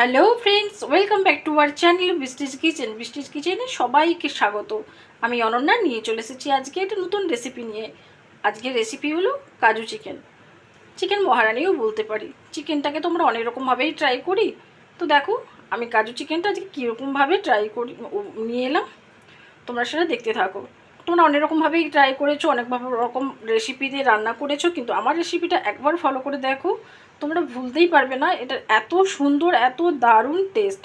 Hello friends welcome back to our channel Brishti's kitchen Brishti's কিচেনে সবাইকে স্বাগত। আমি অনন্যা, নিয়ে চলে এসেছি আজকে একটা নতুন রেসিপি নিয়ে। আজকের রেসিপি হলো কাজু চিকেন চিকেন মহারানিও বলতে পারি। চিকেনটাকে তোমরা অনেক রকমভাবেই ট্রাই করি। তো দেখো, আমি কাজু চিকেনটা আজকে কীরকমভাবে ট্রাই করি নিয়ে এলাম। তোমরা সেটা দেখতে থাকো। তোমরা অনেক রকমভাবেই ট্রাই করেছ অনেকভাবে রকম রেসিপি দিয়ে রান্না করেছ, কিন্তু আমার রেসিপিটা একবার ফলো করে দেখো, তোমরা ভুলতেই পারবে না, এটা এত সুন্দর, এত দারুণ টেস্ট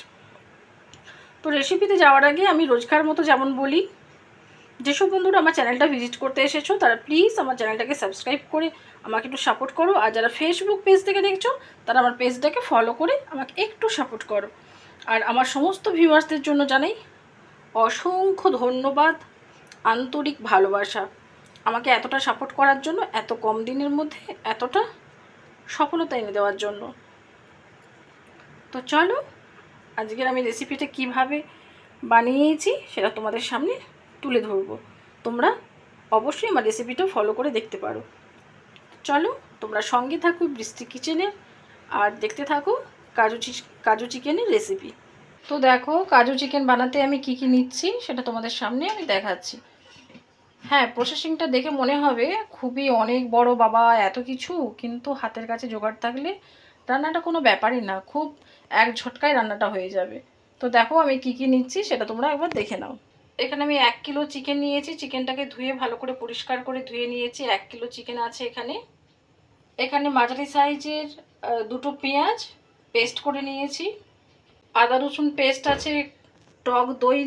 তো রেসিপিতে যাওয়ার আগে আমি রোজকার মতো যেমন বলি যেসব বন্ধুরা আমার চ্যানেলটা ভিজিট করতে এসেছ, তারা প্লিজ আমার চ্যানেলটাকে সাবস্ক্রাইব করে আমাকে একটু সাপোর্ট করো, আর যারা ফেসবুক পেজ থেকে দেখছ, তারা আমার পেজটাকে ফলো করে আমাকে একটু সাপোর্ট করো। আর আমার সমস্ত ভিউয়ার্সদের জন্য জানাই, অসংখ্য ধন্যবাদ। আন্তরিক ভালোবাসা। আমাকে এতটা সাপোর্ট করার জন্য, এত কম দিনের মধ্যে, এতটা সফলতা এনে দেওয়ার জন্য। তো চলো, আজকের আমি রেসিপিটা কীভাবে বানিয়েছি সেটা তোমাদের সামনে তুলে ধরবো। তোমরা অবশ্যই আমার রেসিপিটা ফলো করে দেখতে পারো। চলো, তোমরা সঙ্গে থাকো বৃষ্টি কিচেনে আর দেখতে থাকো কাজু কাজু চিকেনের রেসিপি তো দেখো, কাজু চিকেন বানাতে আমি কি কি নিচ্ছি সেটা তোমাদের সামনে আমি দেখাচ্ছি। হ্যাঁ প্রসেসিংটা দেখে মনে হবে, খুবই অনেক বড় বাবা, এত কিছু, কিন্তু হাতের কাছে জোগাড় থাকলে রান্নাটা কোনো ব্যাপারই না, খুব এক ঝটকায় রান্নাটা হয়ে যাবে। তো দেখো আমি কি কি নিচ্ছি, সেটা তোমরা একবার দেখে নাও। এখানে আমি এক কিলো চিকেন নিয়েছি চিকেনটাকে ধুয়ে ভালো করে পরিষ্কার করে ধুয়ে নিয়েছি, এক কিলো চিকেন আছে এখানে। এখানে মাঝারি সাইজের দুটো পেঁয়াজ পেস্ট করে নিয়েছি। আদা রসুন পেস্ট আছে, টক দই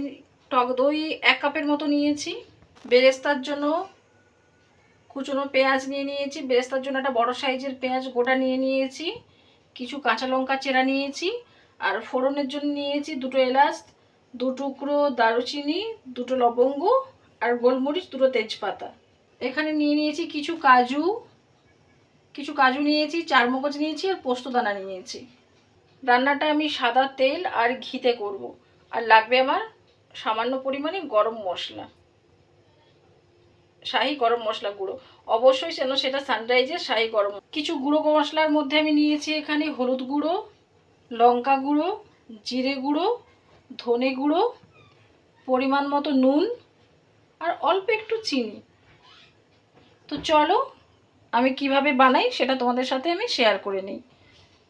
টক দই এক কাপের মতো নিয়েছি। বেরেস্তার জন্য কুচনো পেঁয়াজ নিয়ে নিয়েছি। বেরেস্তার জন্য একটা বড় সাইজের পেঁয়াজ গোটা নিয়ে নিয়েছি। কিছু কাঁচা লঙ্কা চেরা নিয়েছি। আর ফোড়নের জন্য নিয়েছি দুটো এলাচ, দু টুকরো দারুচিনি, দুটো লবঙ্গ আর গোলমরিচ, দুটো তেজপাতা। এখানে নিয়ে নিয়েছি কিছু কাজু কিছু কাজু নিয়েছি, চার মগজ নিয়েছি আর পোস্তদানা নিয়েছি। রান্নাটা আমি সাদা তেল আর ঘিতে করব। আর লাগবে আমার সামান্য পরিমাণে গরম মশলা। শাহি গরম মশলা গুঁড়ো। অবশ্যই যেন সেটা সানরাইজের শাহি গরম কিছু গুঁড়ো মশলার মধ্যে আমি নিয়েছি এখানে হলুদ গুঁড়ো, লঙ্কা গুঁড়ো, জিরে গুঁড়ো, ধনে গুঁড়ো, পরিমাণ মতো নুন আর অল্প একটু চিনি। তো চলো, আমি কীভাবে বানাই সেটা তোমাদের সাথে আমি শেয়ার করে নিই।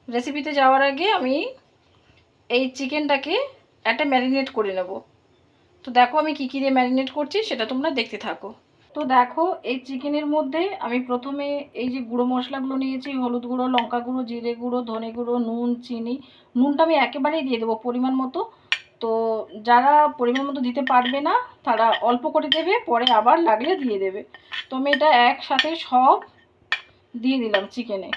রেসিপিতে যাওয়ার আগে আমি এই চিকেনটাকে একটা ম্যারিনেট করে নেব। তো দেখো আমি কী কী দিয়ে ম্যারিনেট করছি সেটা তোমরা দেখতে থাকো। তো দেখো, এই চিকেনের মধ্যে আমি প্রথমে এই যে গুঁড়ো মশলাগুলো নিয়েছি, হলুদ গুঁড়ো, লঙ্কা গুঁড়ো, জিরে গুঁড়ো, ধনে গুঁড়ো, নুন, চিনি। নুনটা আমি একেবারেই দিয়ে দেবো পরিমাণ মতো। তো যারা পরিমাণ মতো দিতে পারবে না, তারা অল্প করে দেবে, পরে আবার লাগলে দিয়ে দেবে। তো আমি এটা একসাথে সব দিয়ে দিলাম চিকেনে।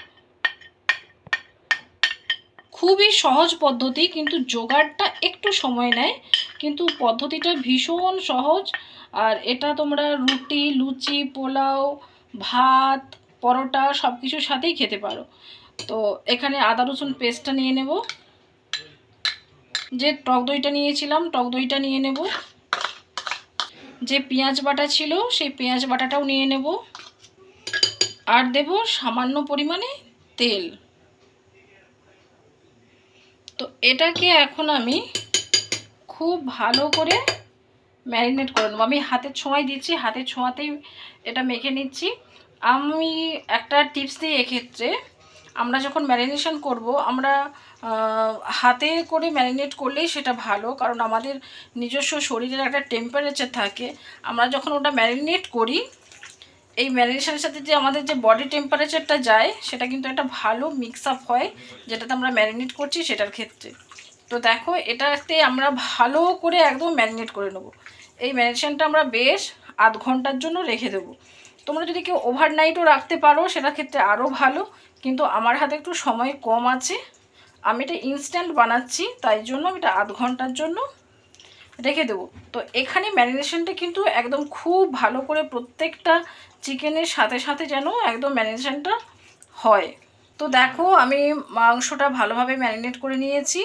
খুবই সহজ পদ্ধতি, কিন্তু জোগাড়টা একটু সময় নেয়, কিন্তু পদ্ধতিটা ভীষণ সহজ। আর এটা তোমরা রুটি, লুচি, পোলাও, ভাত, পরোটা সব কিছুর সাথেই খেতে পারো। তো এখানে আদা, রসুন পেস্টটা নিয়ে নেব। যে টক দইটা নিয়েছিলাম, টক দইটা নিয়ে নেব। যে পেঁয়াজ বাটা ছিল, সেই পেঁয়াজ বাটাটাও নিয়ে নেব। আর দেব সামান্য পরিমাণে তেল। তো এটাকে এখন আমি খুব ভালো করে ম্যারিনেট করে নেব। আমি হাতের ছোঁয়াই দিচ্ছি হাতের ছোঁয়াতেই এটা মেখে নিচ্ছি। আমি একটা টিপস দিই এক্ষেত্রে, আমরা যখন ম্যারিনেশন করব, আমরা হাতে করে ম্যারিনেট করলেই সেটা ভালো, কারণ আমাদের নিজস্ব শরীরের একটা টেম্পারেচার থাকে। আমরা যখন ওটা ম্যারিনেট করি, এই ম্যারিনেশনের সাথে যে আমাদের যে বডি টেম্পারেচারটা যায়, সেটা কিন্তু একটা ভালো মিক্স আপ হয়, যেটাতে আমরা ম্যারিনেট করছি সেটার ক্ষেত্রে। তো দেখো এটাতে আমরা ভালো করে একদম ম্যারিনেট করে নেব। এই ম্যারিনেশনটা আমরা বেশ আধ ঘণ্টার জন্য রেখে দেবো। তোমরা যদি কেউ ওভারনাইটও রাখতে পারো সেটার ক্ষেত্রে আরও ভালো। কিন্তু আমার হাতে একটু সময় কম আছে। আমি এটা ইনস্ট্যান্ট বানাচ্ছি, তাই জন্য আমি এটা আধ ঘণ্টার জন্য রেখে দেবো। তো এখানে ম্যারিনেশনটা কিন্তু একদম খুব ভালো করে প্রত্যেকটা চিকেনের সাথে সাথে যেন একদম ম্যারিনেশনটা হয়। তো দেখো, আমি মাংসটা ভালোভাবে ম্যারিনেট করে নিয়েছি।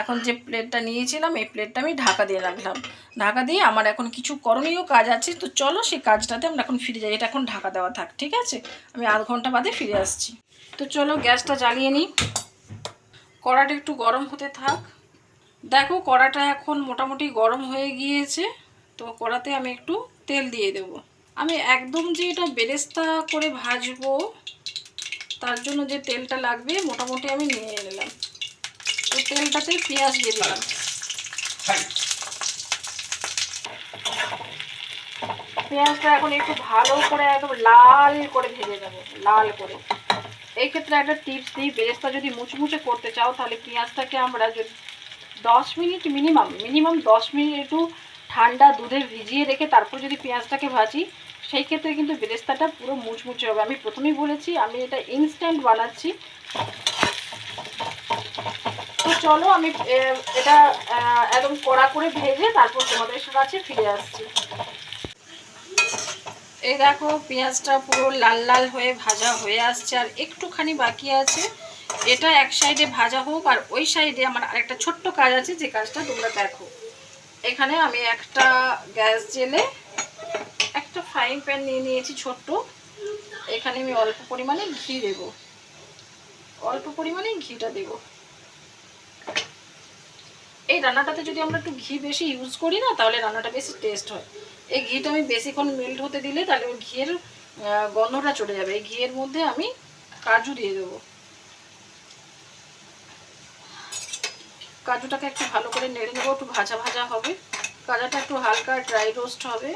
এখন যে প্লেটটা নিয়েছিলাম, এই প্লেটটা আমি ঢাকা দিয়ে রাখলাম। ঢাকা দিয়ে আমার এখন কিছু করণীয় কাজ আছে, তো চলো সেই কাজটাতে আমরা এখন ফিরে যাই। এটা এখন ঢাকা দেওয়া থাক, ঠিক আছে? আমি আধ ঘণ্টা বাদে ফিরে আসছি। তো চলো গ্যাসটা জ্বালিয়ে নিই। কড়াটা একটু গরম হতে থাক। দেখো, কড়াটা এখন মোটামুটি গরম হয়ে গিয়েছে। তো কড়াতে আমি একটু তেল দিয়ে দেব। আমি একদম যে এটা বেরেস্তা করে ভাজবো তার জন্য যে তেলটা লাগবে মোটামুটি আমি নিয়ে নিলাম। তো তেলটাতে পেঁয়াজ দিয়ে দিলাম। পেঁয়াজটা এখন একটু ভালো করে একদম লাল করে ভেজে নেব লাল করে। এই ক্ষেত্রে একটা টিপস দিই বেরেস্তা যদি মুচমুচে করতে চাও তাহলে পেঁয়াজটাকে আমরা যদি দশ মিনিট মিনিমাম মিনিমাম দশ মিনিট একটু ঠান্ডা দুধে ভিজিয়ে রেখে তারপর যদি পেঁয়াজটাকে ভাজি সেই ক্ষেত্রে কিন্তু বেরেস্তাটা পুরো মুচমুচে হবে। আমি প্রথমেই বলেছি, আমি এটা ইনস্ট্যান্ট বানাচ্ছি। তো চলো আমি এটা একদম কড়া করে ভেজে তারপর তোমাদের কাছে ফিরে আসছি। এই দেখো, পেঁয়াজটা পুরো লাল লাল হয়ে ভাজা হয়ে আসছে আর একটুখানি বাকি আছে। এটা এক সাইডে ভাজা হোক আর ওই সাইডে আমার আরেকটা ছোট্ট কাজ আছে, যে কাজটা তোমরা দেখো। এখানে আমি একটা গ্যাস জেলে ফ্রাইং প্যান নিয়ে নিয়েছি ছোট্ট। এখানে আমি অল্প পরিমাণে ঘি দেব। অল্প পরিমাণে ঘিটা দেব। এই রান্নাটাতে যদি আমরা একটু ঘি বেশি ইউজ করি না, তাহলে রান্নাটা বেশি টেস্ট হয়। এই ঘিটা আমি বেশিক্ষণ মেল্ট হতে দিলে তাহলে ওই ঘিয়ের গন্ধটা চলে যাবে। এই ঘিয়ের মধ্যে আমি কাজু দিয়ে দেবো। কাজুটাকে একটু ভালো করে নেড়ে নেব। একটু ভাজা ভাজা হবে। কাজুটা একটু হালকা ড্রাই রোস্ট হবে।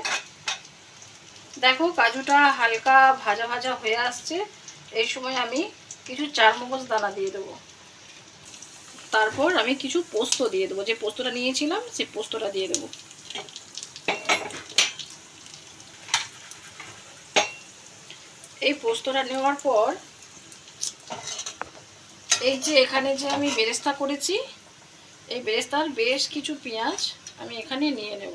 দেখো, কাজুটা হালকা ভাজা ভাজা হয়ে আসছে। এই সময় আমি কিছু চারমগজ দানা দিয়ে দেবো। তারপর আমি কিছু পোস্ত দিয়ে দেবো। যে পোস্তটা নিয়েছিলাম সেই পোস্তটা দিয়ে দেবো। এই পোস্তটা নেওয়ার পর, এই যে এখানে যে আমি বেরেস্তা করেছি, এই বেরেস্তার বেশ কিছু পেঁয়াজ আমি এখানে নিয়ে নেব।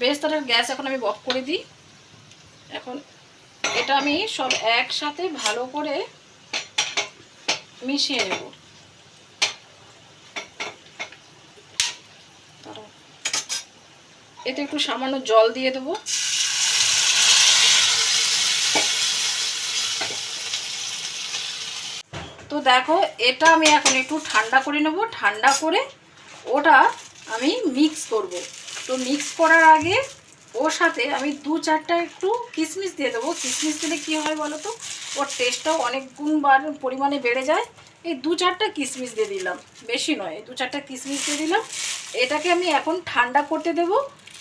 বেরেস্তাটার গ্যাস এখন আমি অফ করে দিই। এখন এটা আমি সব একসাথে ভালো করে মিশিয়ে নেব। এতে একটু সামান্য জল দিয়ে দেবো। তো দেখো, এটা আমি এখন একটু ঠান্ডা করে নেব। ঠান্ডা করে ওটা আমি মিক্স করব। তো মিক্স করার আগে ওর সাথে আমি দু চারটা একটু কিশমিশ দিয়ে দেবো। কিশমিশ দিলে কী হয় বলো তো? ওর টেস্টটাও অনেক গুণবার পরিমাণে বেড়ে যায়। এই দু চারটা কিশমিশ দিয়ে দিলাম। বেশি নয় দু চারটা কিশমিশ দিয়ে দিলাম। এটাকে আমি এখন ঠান্ডা করতে দেব।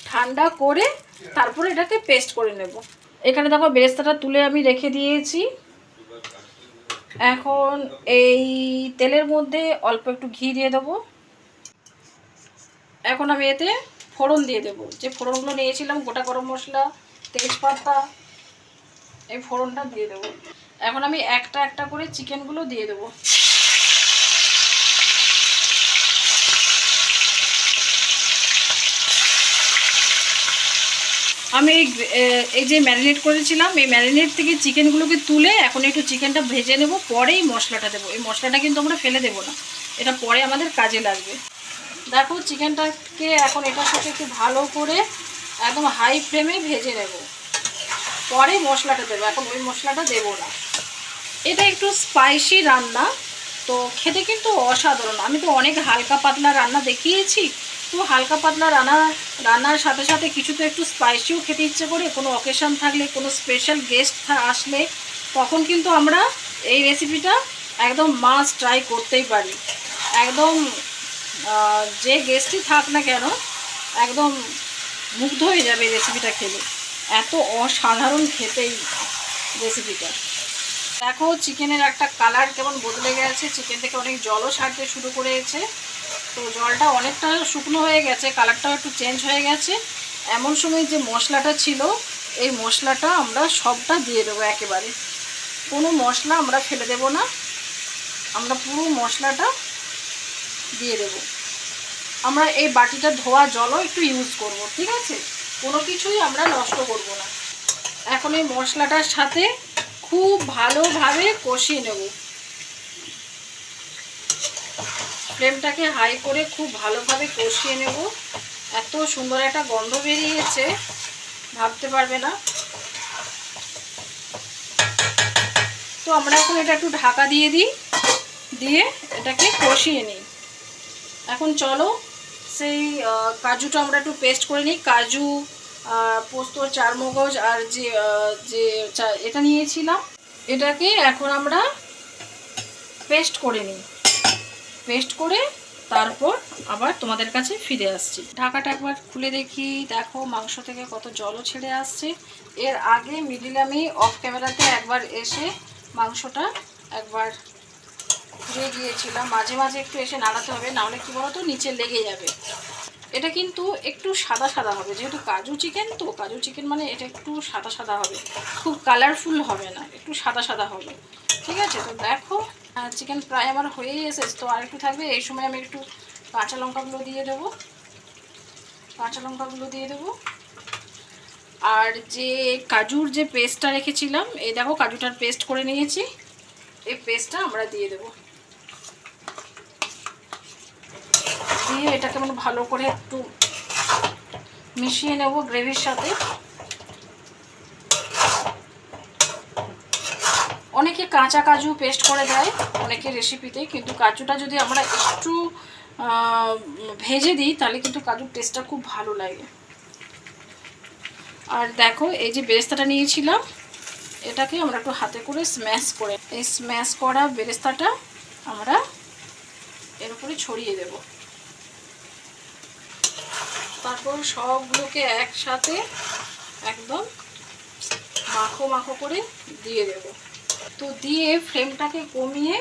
ঠান্ডা করে তারপরে এটাকে পেস্ট করে নেব। এখানে দেখো বেরেস্তাটা তুলে আমি রেখে দিয়েছি। এখন এই তেলের মধ্যে অল্প একটু ঘি দিয়ে দেবো। এখন আমি এতে ফোড়ন দিয়ে দেবো। যে ফোড়নগুলো নিয়েছিলাম, গোটা গরম মশলা, তেজপাতা, এই ফোড়নটা দিয়ে দেবো। এখন আমি একটা একটা করে চিকেনগুলো দিয়ে দেবো। আমি এই যে ম্যারিনেট করেছিলাম, এই ম্যারিনেট থেকে চিকেনগুলোকে তুলে এখন একটু চিকেনটা ভেজে নেব, পরেই মশলাটা দেবো। এই মশলাটা কিন্তু আমরা ফেলে দেবো না, এটা পরে আমাদের কাজে লাগবে। দেখো চিকেনটাকে এখন এটার সাথে একটু ভালো করে একদম হাই ফ্লেমে ভেজে নেব। পরে মশলাটা দেবো, এখন ওই মশলাটা দেবো না। এটা একটু স্পাইসি রান্না, তো খেতে কিন্তু অসাধারণ। আমি তো অনেক হালকা পাতলা রান্না দেখিয়েছি, তো হালকা পাতলা রান্না, রান্নার সাথে সাথে কিছু তো একটু স্পাইসিও খেতে ইচ্ছে করে, কোনো অকেশান থাকলে, কোনো স্পেশাল গেস্ট আসলে তখন কিন্তু আমরা এই রেসিপিটা একদম মাস্ট ট্রাই করতেই পারি। একদম যে গেস্টই থাক না কেন, একদম মুগ্ধ হয়ে যাবে এই রেসিপিটা খেলে। এত অসাধারণ খেতে এই রেসিপিটা দেখো চিকেনের একটা কালার কেমন বদলে গেছে। চিকেন থেকে অনেক জলও ছাড়তে শুরু করেছে। তো জলটা অনেকটা শুকনো হয়ে গেছে কালারটাও একটু চেঞ্জ হয়ে গেছে। এমন সময় যে মশলাটা ছিল, এই মশলাটা আমরা সবটা দিয়ে দেবো একেবারে। কোনো মশলা আমরা ফেলে দেব না। আমরা পুরো মশলাটা দিয়ে দেব। আমরা এই বাটিটা ধোয়া জলও একটু ইউজ করব, ঠিক আছে? কোনো কিছুই আমরা নষ্ট করব না। এখন এই মশলাটার সাথে খুব ভালোভাবে কষিয়ে নেব। ফ্লেমটাকে হাই করে খুব ভালোভাবে কষিয়ে নেব। এত সুন্দর একটা গন্ধ বেরিয়েছে, ভাবতে পারবে না। তো আমরা এখন এটা একটু ঢাকা দিয়ে দিই, দিয়ে এটাকে কষিয়ে নিই। এখন চলো, সেই কাজুটা আমরা একটু পেস্ট করে নিই। কাজু পোস্ত, চারমগজ আর যে যে এটা নিয়েছিলাম, এটাকে এখন আমরা পেস্ট করে নিই। পেস্ট করে তারপর আবার তোমাদের কাছে ফিরে আসছি। ঢাকাটা একবার খুলে দেখি। দেখো, মাংস থেকে কত জলও ছেড়ে আসছে। এর আগে মিডিল আমি অফ ক্যামেরাতে একবার এসে মাংসটা একবার ঘুরে গিয়েছিলাম। মাঝে মাঝে একটু এসে নাড়াতে হবে, নাহলে কী বলো তো নিচে লেগে যাবে। এটা কিন্তু একটু সাদা সাদা হবে, যেহেতু কাজু চিকেন তো, কাজু চিকেন মানে এটা একটু সাদা সাদা হবে। খুব কালারফুল হবে না, একটু সাদা সাদা হবে। ঠিক আছে? তো দেখো চিকেন প্রায় আমার হয়েই এসেছে। তো আর একটু থাকবে, এই সময় আমি একটু কাঁচা লঙ্কাগুলো দিয়ে দেবো। কাঁচা লঙ্কাগুলো দিয়ে দেবো। আর যে কাজুর যে পেস্টটা রেখেছিলাম, এই দেখো, কাজুটার পেস্ট করে নিয়েছি। এই পেস্টটা আমরা দিয়ে দেবো। দিয়ে এটাকে মানে ভালো করে একটু মিশিয়ে নেব গ্রেভির সাথে। অনেকে কাঁচা কাজু পেস্ট করে দেয় অনেকে রেসিপিতে কিন্তু কাজুটা যদি আমরা একটু ভেজে দিই, তাহলে কিন্তু কাজুর টেস্টটা খুব ভালো লাগে। আর দেখো, এই যে বেরেস্তাটা নিয়েছিলাম, এটাকে আমরা একটু হাতে করে স্ম্যাশ করে, এই স্ম্যাশ করা বেরেস্তাটা আমরা এর উপরে ছড়িয়ে দেব। তারপর সবগুলোকে একসাথে একদম মাখো মাখো করে দিয়ে দেব। তো দিয়ে ফ্লেমটাকে কমিয়ে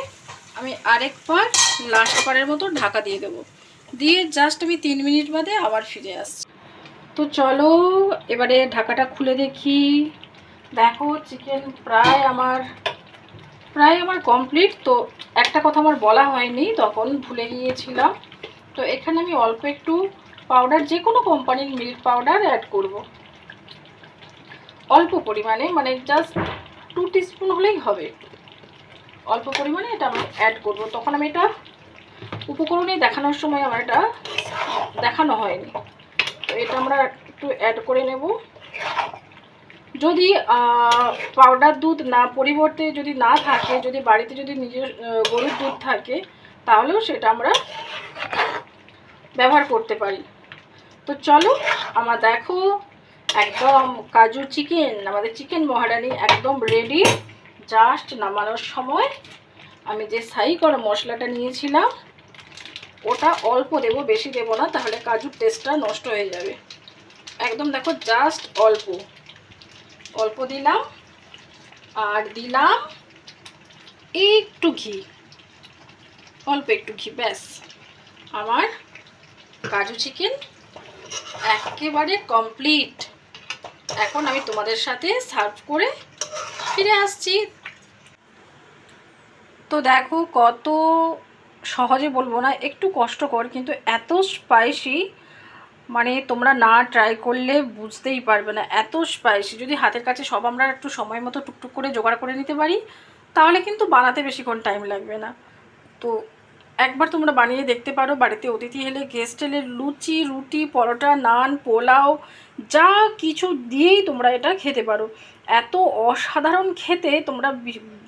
আমি আরেকবার লাস্ট বারের মতো ঢাকা দিয়ে দেব। দিয়ে জাস্ট আমি তিন মিনিট বাদে আবার ফিরে আসছি। তো চলো, এবারে ঢাকাটা খুলে দেখি। দেখো, চিকেন প্রায় আমার প্রায় আমার কমপ্লিট। তো একটা কথা আমার বলা হয়নি, তখন ভুলে গিয়েছিলাম। তো এখানে আমি অল্প একটু পাউডার যে কোনো কোম্পানির মিল্ক পাউডার অ্যাড করব। অল্প পরিমাণে মানে জাস্ট টু টিস্পুন হলেই হবে। অল্প পরিমাণে এটা আমি অ্যাড করব। তখন আমি এটা উপকরণে দেখানোর সময় আমার এটা দেখানো হয়নি। তো এটা আমরা একটু অ্যাড করে নেব। যদি পাউডার দুধ না, পরিবর্তে যদি না থাকে, যদি বাড়িতে যদি নিজের গরুর দুধ থাকে, তাহলেও সেটা আমরা ব্যবহার করতে পারি। তো চলো, আমার দেখো, একদম কাজু চিকেন আমাদের চিকেন মহারানি একদম রেডি জাস্ট নামানোর সময় আমি যে সাই করা মশলাটা নিয়েছিলাম, ওটা অল্প দেব, বেশি দেব না, তাহলে কাজুর টেস্টটা নষ্ট হয়ে যাবে। একদম দেখো জাস্ট অল্প। অল্প দিলাম, আর দিলাম একটু ঘি। অল্প একটু ঘি, ব্যাস। আমার কাজু চিকেন একেবারে কমপ্লিট এখন আমি তোমাদের সাথে সার্ভ করে ফিরে আসছি। তো দেখো কত সহজে বলব না, একটু কষ্টকর, কিন্তু এত স্পাইসি মানে তোমরা না ট্রাই করলে বুঝতেই পারবে না। এত স্পাইসি যদি হাতের কাছে সব আমরা একটু সময় মতো টুকটুক করে জোগাড় করে নিতে পারি, তাহলে কিন্তু বানাতে বেশিক্ষণ টাইম লাগবে না। তো একবার তোমরা বানিয়ে দেখতে পারো, বাড়িতে অতিথি এলে গেস্ট এলে লুচি, রুটি, পরোটা, নান, পোলাও, যা কিছু দিয়েই তোমরা এটা খেতে পারো। এত অসাধারণ খেতে তোমরা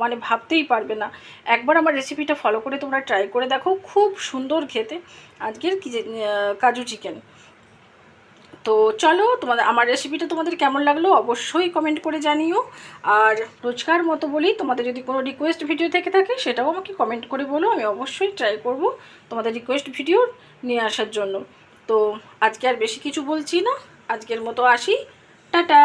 মানে ভাবতেই পারবে না। একবার আমার রেসিপিটা ফলো করে তোমরা ট্রাই করে দেখো, খুব সুন্দর খেতে। আজকের কাজু চিকেন তো চলো, তোমাদের, আমার রেসিপিটা তোমাদের কেমন লাগল অবশ্যই কমেন্ট করে জানিও। আর রোজকার মতো বলি তোমাদের যদি কোনো রিকোয়েস্ট ভিডিও থেকে থাকে, সেটাও আমাকে কমেন্ট করে বলো, আমি অবশ্যই ট্রাই করব তোমাদের রিকোয়েস্ট ভিডিও নিয়ে আসার জন্য। তো আজকে আর বেশি কিছু বলছি না, আজকের মতো আসি। টাটা!